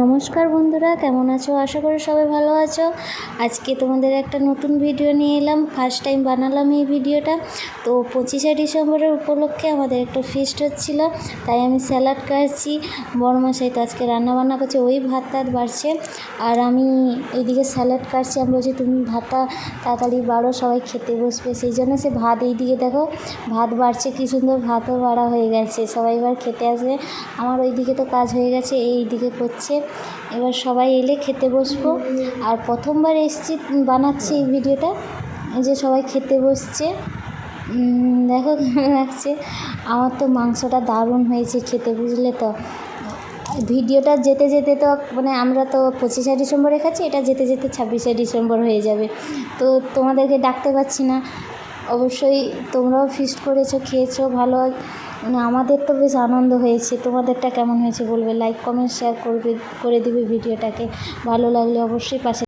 নমস্কার বন্ধুরা, কেমন আছো? আশা করি সবাই ভালো আছো। আজকে তোমাদের একটা নতুন ভিডিও নিয়ে এলাম। ফার্স্ট টাইম বানালাম এই ভিডিওটা তো পঁচিশে ডিসেম্বরের উপলক্ষে আমাদের একটা ফিস্ট হচ্ছিল। তাই আমি স্যালাড কাটছি। বড়মশাই তো আজকে রান্না বান্না করছে, ওই ভাত টাত বাড়ছে। আর আমি এইদিকে স্যালাড কাটছি। আমি বলছি, তুমি ভাতটা তাড়াতাড়ি বাড়ো, সবাই খেতে বসবে। সেই জন্য সে ভাত এইদিকে দেখো, ভাত বাড়ছে, কী সুন্দর ভাতও বাড়া হয়ে গেছে। সবাই এবার খেতে আসবে। আমার ওইদিকে তো কাজ হয়ে গেছে এই দিকে করছে। এবার সবাই এলে খেতে বসবো। আর প্রথমবার এসছি, বানাচ্ছি এই ভিডিওটা। যে সবাই খেতে বসছে। দেখো লাগছে। আমার তো মাংসটা দারুণ হয়েছে খেতে, বুঝলে তো। ভিডিওটা যেতে যেতে তো মানে আমরা তো পঁচিশে ডিসেম্বরে খাচ্ছি এটা যেতে যেতে ছাব্বিশে ডিসেম্বর হয়ে যাবে। তো তোমাদেরকে ডাকতে পারছি না। অবশ্যই তোমরাও ফিস্ট করেছ, খেয়েছো, ভালো মানে আমাদের তো বেশ আনন্দ হয়েছে। তোমাদেরটা কেমন হয়েছে বলবে? লাইক কমেন্ট শেয়ার করবে, করে দিবে ভিডিওটাকে। ভালো লাগলে অবশ্যই পাশে